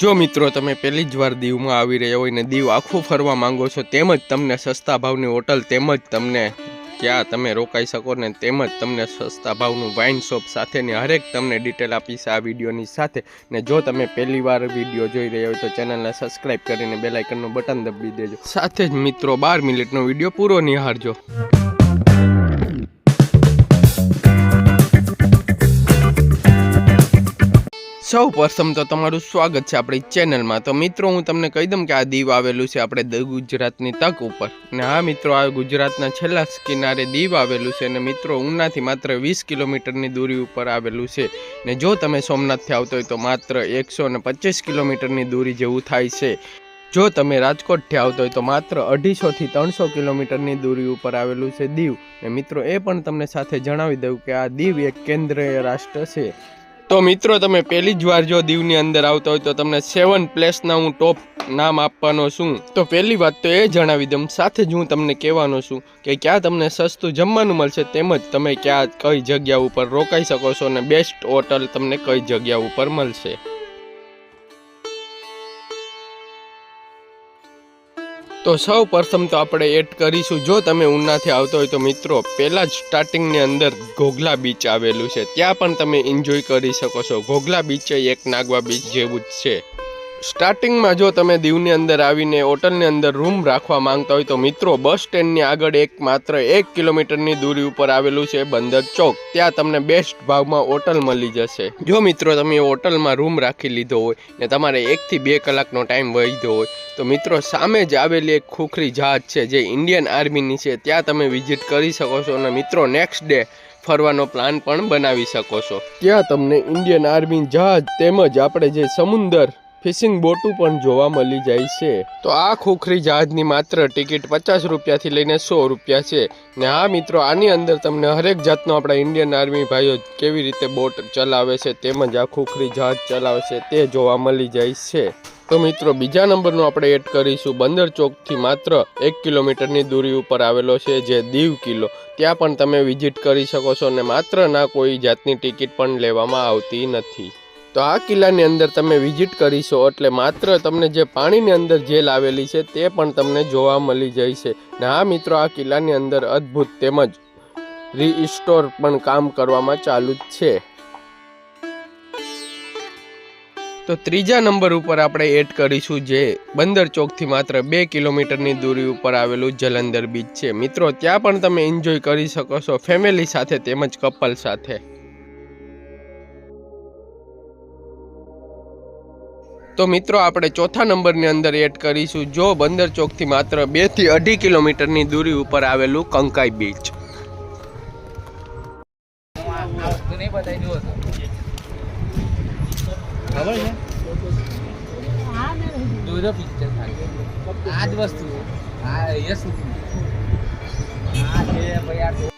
જો મિત્રો, તમે પહેલી જ વાર દીવમાં આવી રહ્યા હોય ને દીવ આખું ફરવા માંગો છો તેમજ તમને સસ્તા ભાવની હોટલ તેમજ તમને ક્યાં તમે રોકાઈ શકો ને તેમજ તમને સસ્તા ભાવનું વાઇન શોપ સાથેની હરેક તમને ડિટેલ આપીશ આ વિડીયોની સાથે. ને જો તમે પહેલી વાર વીડિયો જોઈ રહ્યા હોય તો ચેનલને સબસ્ક્રાઇબ કરીને બેલાઇકનનું બટન દબાવી દેજો. સાથે જ મિત્રો, બાર મિનિટનો વીડિયો પૂરો નિહાળજો. સૌ પ્રથમ તો તમારું સ્વાગત છે આપણી ચેનલમાં. તો મિત્રો, હું તમને કહી દઉં કે આ દીવ આવેલું છે આપણે ગુજરાતની તક ઉપર. ને હા મિત્રો, આ ગુજરાતના છેલ્લા કિનારે દીવ આવેલું છે અને મિત્રો, ઉનાથી માત્ર વીસ કિલોમીટરની દૂરી ઉપર આવેલું છે. ને જો તમે સોમનાથથી આવતો હોય તો માત્ર એકસો ને પચીસ કિલોમીટરની દૂરી જેવું થાય છે. જો તમે રાજકોટથી આવતો હોય તો માત્ર અઢીસોથી ત્રણસો કિલોમીટરની દૂરી ઉપર આવેલું છે દીવ. ને મિત્રો, એ પણ તમને સાથે જણાવી દઉં કે આ દીવ એક કેન્દ્રીય રાષ્ટ્ર છે. તો મિત્રો, તમે પહેલી જ વાર જો દીવની અંદર આવતા હોય તો તમને સેવન પ્લેસના હું ટોપ નામ આપવાનો છું. તો પહેલી વાત તો એ જણાવી દઉં, સાથે જ હું તમને કહેવાનો છું કે ક્યાં તમને સસ્તું જમવાનું મળશે તેમજ તમે ક્યાં કઈ જગ્યા ઉપર રોકાઈ શકો છો અને બેસ્ટ હોટલ તમને કઈ જગ્યા ઉપર મળશે. તો સૌ પ્રથમ તો આપણે એડ કરીશું. જો તમે ઉનાથી આવતો હોય તો મિત્રો, પહેલાં જ સ્ટાર્ટિંગની અંદર ઘોઘલા બીચ આવેલું છે. ત્યાં પણ તમે એન્જોય કરી શકો છો. ઘોઘલા બીચ એક નાગવા બીચ જેવું જ છે. સ્ટાર્ટિંગમાં જો તમે દીવની અંદર આવીને હોટલની અંદર રૂમ રાખવા માંગતા હોય તો મિત્રો, બસ સ્ટેન્ડની આગળ એક માત્ર એક કિલોમીટરની દૂરી ઉપર આવેલું છે બંદર ચોક. ત્યાં તમને બેસ્ટ ભાવમાં હોટલ મળી જશે. જો મિત્રો, તમે હોટલમાં રૂમ રાખી લીધો હોય ને તમારે એકથી બે કલાકનો ટાઈમ વહીધો હોય, તો મિત્રો, સામે જ આવેલી એક ખોખરી જહાજ છે જે ઇન્ડિયન આર્મીની છે. ત્યાં તમે વિઝિટ કરી શકો છો અને મિત્રો નેક્સ્ટ ડે ફરવાનો પ્લાન પણ બનાવી શકો છો. ત્યાં તમને ઇન્ડિયન આર્મી જહાજ તેમજ આપણે જે સમુદર ફિશિંગ બોટું પણ જોવા મળી જાય છે. તો આ ખોખરી જહાજની માત્ર ટિકિટ પચાસ રૂપિયાથી લઈને સો રૂપિયા છે. ને હા મિત્રો, આની અંદર તમને હરેક જાતનો આપણા ઇન્ડિયન આર્મી ભાઈઓ કેવી રીતે બોટ ચલાવે છે તેમજ આ ખોખરી જહાજ ચલાવે છે તે જોવા મળી જાય છે. તો મિત્રો, બીજા નંબરનું આપણે એડ કરીશું. બંદર ચોકથી માત્ર એક કિલોમીટરની દૂરી ઉપર આવેલો છે જે દીવ કિલ્લો. ત્યાં પણ તમે વિઝિટ કરી શકો છો અને માત્ર ના કોઈ જાતની ટિકિટ પણ લેવામાં આવતી નથી. તો આ કિલ્લાની અંદર તમે વિઝિટ કરીશો એટલે માત્ર તમને જે પાણીની અંદર જેલ આવેલી છે તે પણ તમને જોવા મળી જાય છે ને હા મિત્રો, આ કિલ્લાની અંદર અદ્ભુત તેમજ રીસ્ટોર પણ કામ કરવામાં ચાલુ જ છે. તો ત્રીજા નંબર ઉપર આપણે એડ કરીશું જે બંદર ચોકથી માત્ર બે કિલોમીટરની દૂરી ઉપર આવેલું જલંધર બીચ છે. મિત્રો, ત્યાં પણ તમે એન્જોય કરી શકો છો ફેમિલી સાથે તેમજ કપલ સાથે. તો મિત્રો, આપણે ચોથા નંબરની અંદર એડ કરીશું જો બંદર ચોકથી માત્ર બેથી અઢી કિલોમીટરની દૂરી ઉપર આવેલું કંકાઈ બીચ આ જ વસ્તુ આ યસ આ છે ભાઈ આ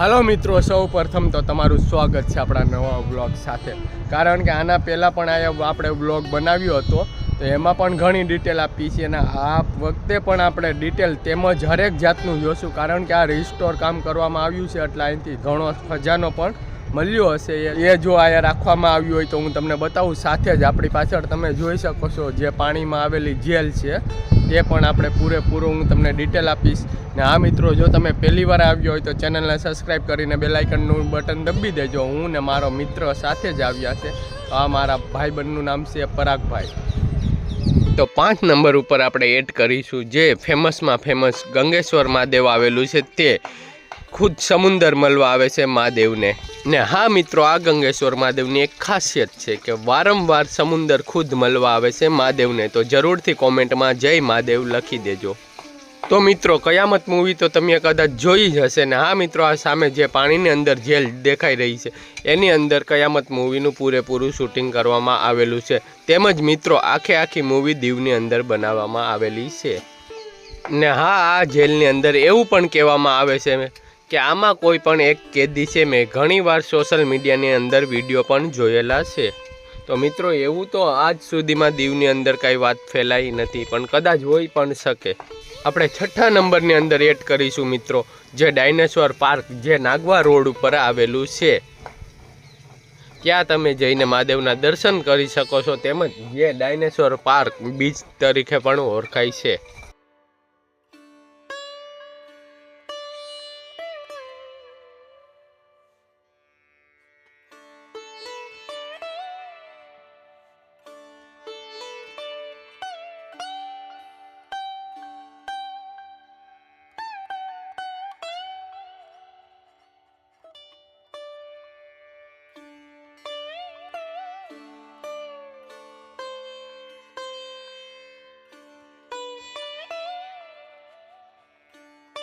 હાલો મિત્રો, સૌ પ્રથમ તો તમારું સ્વાગત છે આપણા નવા બ્લોગ સાથે. કારણ કે આના પહેલાં પણ આ આપણે બ્લોગ બનાવ્યો હતો, તો એમાં પણ ઘણી ડિટેલ આપી છે અને આ વખતે પણ આપણે ડિટેલ તેમજ હરેક જાતનું જોશું, કારણ કે આ રિસ્ટોર કામ કરવામાં આવ્યું છે, એટલે અહીંથી ઘણો ખજાનો પણ મળ્યો હશે એ- જો આયા રાખવામાં આવ્યું હોય તો હું તમને બતાવું. સાથે જ આપણી પાછળ તમે જોઈ શકો છો જે પાણીમાં આવેલી જેલ છે, એ પણ આપણે પૂરેપૂરું હું તમને ડિટેલ આપીશ. ને આ મિત્રો, જો તમે પહેલી વાર આવ્યો હોય તો ચેનલને સબસ્ક્રાઈબ કરીને બેલાઇકનનું બટન દબી દેજો. હું ને મારો મિત્ર સાથે જ આવ્યા છે. આ મારા ભાઈબંધનું નામ છે પરાગભાઈ. તો પાંચ નંબર ઉપર આપણે એડ કરીશું જે ફેમસમાં ફેમસ ગંગેશ્વર મહાદેવ આવેલું છે તે. ખુદ સમુંદર મળવા આવે છે મહાદેવને. ને હા મિત્રો, આ ગંગેશ્વર મહાદેવની એક ખાસિયત છે કે વારંવાર સમુંદર ખુદ મળવા આવે છે મહાદેવને. તો જરૂરથી કોમેન્ટમાં જય મહાદેવ લખી દેજો. તો મિત્રો, કયામત મૂવી તો તમે કદાચ જોઈ જ હશે ને. હા મિત્રો, આ સામે જે પાણીની અંદર જેલ દેખાઈ રહી છે, એની અંદર કયામત મૂવીનું પૂરેપૂરું શૂટિંગ કરવામાં આવેલું છે. તેમજ મિત્રો, આખે આખી મૂવી દીવની અંદર બનાવવામાં આવેલી છે. ને હા, આ જેલની અંદર એવું પણ કહેવામાં આવે છે કે આમાં કોઈ પણ એક કેદી છે, મેં ઘણીવાર સોશિયલ મીડિયાની અંદર વીડિયો પણ જોયેલા છે. તો મિત્રો, એવું તો આજ સુધીમાં દીવની અંદર કાંઈ વાત ફેલાઈ નથી, પણ કદાચ હોઈ પણ શકે. આપણે છઠ્ઠા નંબરની અંદર એડ કરીશું મિત્રો, જે ડાયનાસોર પાર્ક જે નાગવા રોડ ઉપર આવેલું છે. ત્યાં તમે જઈને મહાદેવના દર્શન કરી શકો છો, તેમજ જે ડાયનાસોર પાર્ક બીચ તરીકે પણ ઓળખાય છે.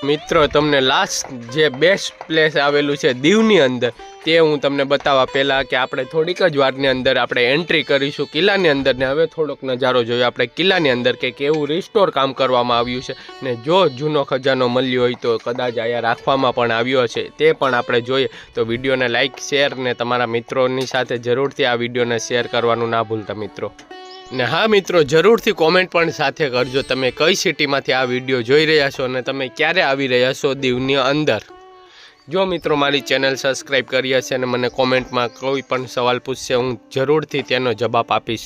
મિત્રો, તમને લાસ્ટ જે બેસ્ટ પ્લેસ આવેલું છે દીવની અંદર, તે હું તમને બતાવવા પહેલાં કે આપણે થોડીક જ વારની અંદર આપણે એન્ટ્રી કરીશું કિલ્લાની અંદર ને હવે થોડોક નજારો જોયો. આપણે કિલ્લાની અંદર કે કેવું રિસ્ટોર કામ કરવામાં આવ્યું છે ને જો જૂનો ખજાનો મળ્યો હોય તો કદાચ અહીંયા રાખવામાં પણ આવ્યો છે તે પણ આપણે જોઈએ. તો વિડીયોને લાઇક શેર ને તમારા મિત્રોની સાથે જરૂરથી આ વિડીયોને શેર કરવાનું ના ભૂલતા મિત્રો. ને હા મિત્રો, જરૂરથી કોમેન્ટ પણ સાથે કરજો. તમે કઈ સિટીમાંથી આ વીડિયો જોઈ રહ્યા છો અને તમે ક્યારે આવી રહ્યા છો દીવની અંદર? જો મિત્રો મારી ચેનલ સબસ્ક્રાઈબ કરી હશે અને મને કોમેન્ટમાં કોઈ પણ સવાલ પૂછશે, હું જરૂરથી તેનો જવાબ આપીશ.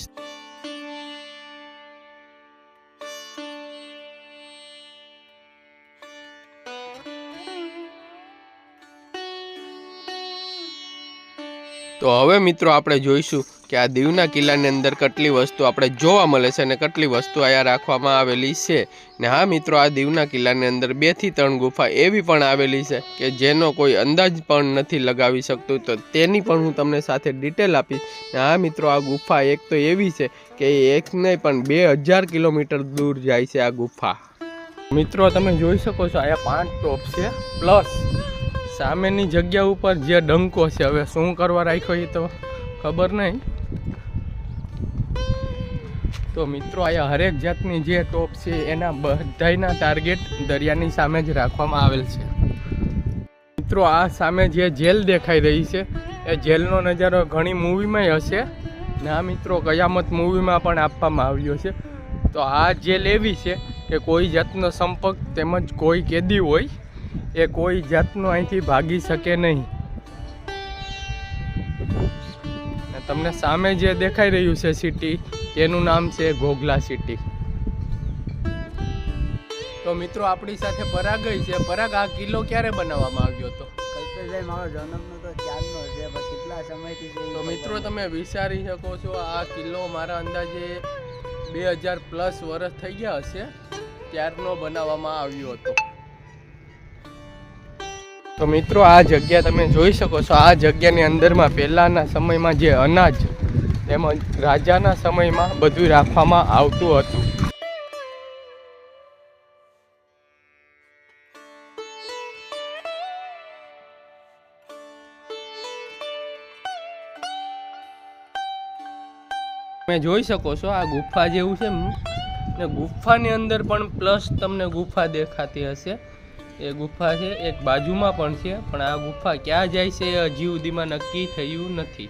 તો હવે મિત્રો આપણે જોઈશું કે આ દીવના કિલ્લાની અંદર કેટલી વસ્તુ આપણે જોવા મળે છે અને કેટલી વસ્તુ અહીંયા રાખવામાં આવેલી છે. ને હા મિત્રો, આ દીવના કિલ્લાની અંદર બેથી ત્રણ ગુફા એવી પણ આવેલી છે કે જેનો કોઈ અંદાજ પણ નથી લગાવી શકતું. તો તેની પણ હું તમને સાથે ડિટેલ આપીશ. ને હા મિત્રો, આ ગુફા એક તો એવી છે કે એક નહીં પણ બે હજાર કિલોમીટર દૂર જાય છે આ ગુફા. મિત્રો, તમે જોઈ શકો છો અહીંયા પાંચ ટોપ છે, પ્લસ સામેની જગ્યા ઉપર જે ડંકો છે, હવે શું કરવા રાખ્યો એ તો ખબર નહીં. તો મિત્રો, અહીંયા હરેક જાતની જે ટોપ છે, એના બધાયના ટાર્ગેટ દરિયાની સામે જ રાખવામાં આવેલ છે. મિત્રો, આ સામે જે જેલ દેખાઈ રહી છે, એ જેલનો નજારો ઘણી મૂવીમાં હશે. ના મિત્રો, કયામત મૂવીમાં પણ આપવામાં આવ્યો છે. તો આ જેલ એવી છે કે કોઈ જાતનો સંપર્ક તેમજ કોઈ કેદી હોય એ કોઈ જાતનું અહીંથી ભાગી શકે નહીં. તમને સામે જે દેખાઈ રહ્યું છે સિટી તેનું નામ છે ઘોઘલા સિટી. તો મિત્રો આપણી સાથે પરાગ છે. પરાગ આ કિલ્લો ક્યારે બનાવવામાં આવ્યો હતો? કલ્પેશભાઈ મારો જન્મનો તો ચારનો છે? કેટલા સમયથી તો મિત્રો તમે વિચારી શકો છો આ કિલ્લો મારા અંદાજે બે હજાર પ્લસ વર્ષ થઈ ગયા હશે ત્યારનો બનાવવામાં આવ્યો હતો. તો મિત્રો, આ જગ્યા તમે જોઈ શકો છો. આ જગ્યાની અંદરમાં પહેલાંના સમયમાં જે અનાજ તેમજ રાજાના સમયમાં બધું રાખવામાં આવતું હતું. તમે જોઈ શકો છો, આ ગુફા જેવું છે. ને ગુફાની અંદર પણ પ્લસ તમને ગુફા દેખાતી હશે. એ ગુફા છે, એક બાજુમાં પણ છે, પણ આ ગુફા ક્યાં જાય છે, એ હજી સુધીમાં નક્કી થયું નથી.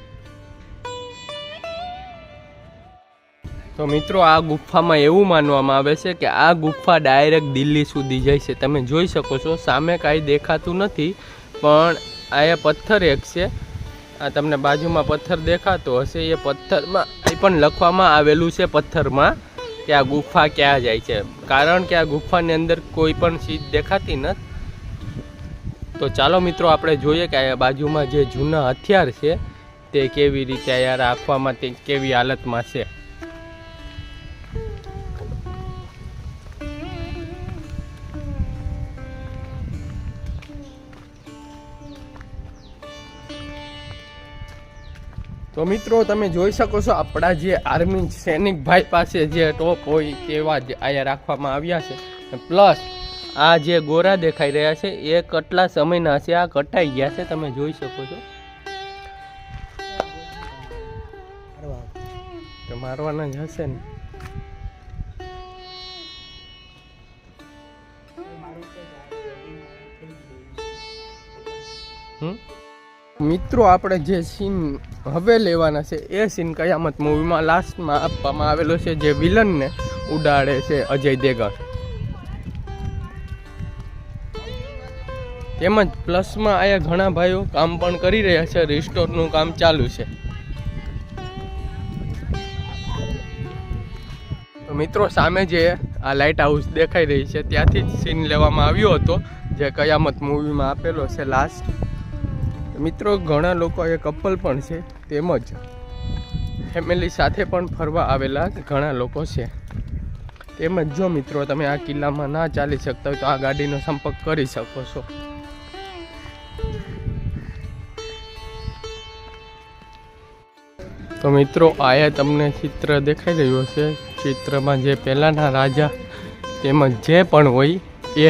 તો મિત્રો, આ ગુફામાં એવું માનવામાં આવે છે કે આ ગુફા ડાયરેક્ટ દિલ્હી સુધી જાય છે. તમે જોઈ શકો છો, સામે કાંઈ દેખાતું નથી, પણ આ એ પથ્થર એક છે. આ તમને બાજુમાં પથ્થર દેખાતો હશે, એ પથ્થરમાં એ પણ લખવામાં આવેલું છે, પથ્થરમાં. કે આ ગુફા ક્યાં જાય છે? કારણ કે આ ગુફાની અંદર કોઈ પણ ચીજ દેખાતી નથી તો ચાલો મિત્રો, આપણે જોઈએ કે આ બાજુમાં જે જૂના હથિયાર છે, તે કેવી રીતે યાર રાખવામાં તે કેવી હાલતમાં છે. તો મિત્રો, તમે જોઈ શકો છો આપણા જે આર્મી સૈનિક ભાઈ પાસે જે ટોપ હોય તેવા જ અહીંયા રાખવામાં આવ્યા છે. પ્લસ, આ જે ગોરા દેખાઈ રહ્યા છે, એ કેટલા સમયના છે? આ કટાઈ ગયા છે, તમે જોઈ શકો છો. મારવાના જ હશે ને. હમ? મિત્રો, આપણે જે સીન હવે લેવાના છે, એ સીન કયામત મૂવીમાં લાસ્ટમાં આપવામાં આવેલો છે, જે વિલનને ઉડાડે છે અજય દેગર. તેમજ પ્લસમાં આયા ઘણા ભાઈઓ કામ પણ કરી રહ્યા છે રિસ્ટોરનું કામ ચાલુ છે. મિત્રો, સામે જે આ લાઇટ હાઉસ દેખાઈ રહી છે, ત્યાંથી જ સીન લેવામાં આવ્યો હતો, જે કયામત મૂવીમાં આપેલો છે લાસ્ટ મિત્રો, ઘણા લોકો એ કપલ પણ છે, તેમજ ફેમિલી સાથે પણ ફરવા આવેલા ઘણા લોકો છે. તેમજ જો મિત્રો, તમે આ કિલ્લામાં ના ચાલી શકતા હોય તો આ ગાડીનો સંપર્ક કરી શકો છો. તો મિત્રો, આયા તમને ચિત્ર દેખાઈ રહ્યું છે ચિત્રમાં જે પહેલાંના રાજા તેમજ જે પણ હોય એ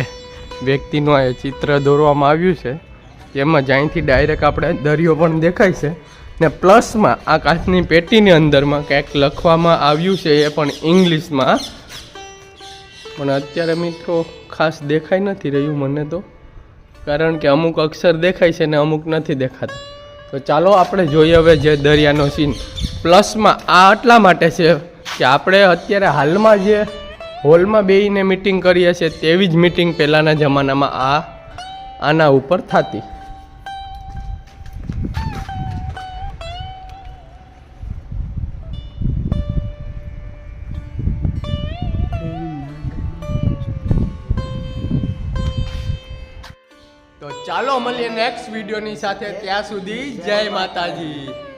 વ્યક્તિનું આ ચિત્ર દોરવામાં આવ્યું છે. તેમજ જ્યાંથી ડાયરેક્ટ આપણે દરિયો પણ દેખાય છે ને પ્લસમાં આ કાચની પેટીની અંદરમાં કંઈક લખવામાં આવ્યું છે એ પણ ઇંગ્લિશમાં. પણ અત્યારે મિત્રો ખાસ દેખાઈ નથી રહ્યું મને તો. કારણ કે અમુક અક્ષર દેખાય છે ને અમુક નથી દેખાતા. તો ચાલો આપણે જોઈએ હવે જે દરિયાનો સીન પ્લસમાં આ આટલા માટે છે કે આપણે અત્યારે હાલમાં જે હોલમાં બેહીને મિટિંગ કરીએ છીએ તેવી જ મિટિંગ પહેલાંના જમાનામાં આ આના ઉપર થતી. નેક્સ્ટ વિડીયોની સાથે ત્યાં સુધી જય માતાજી.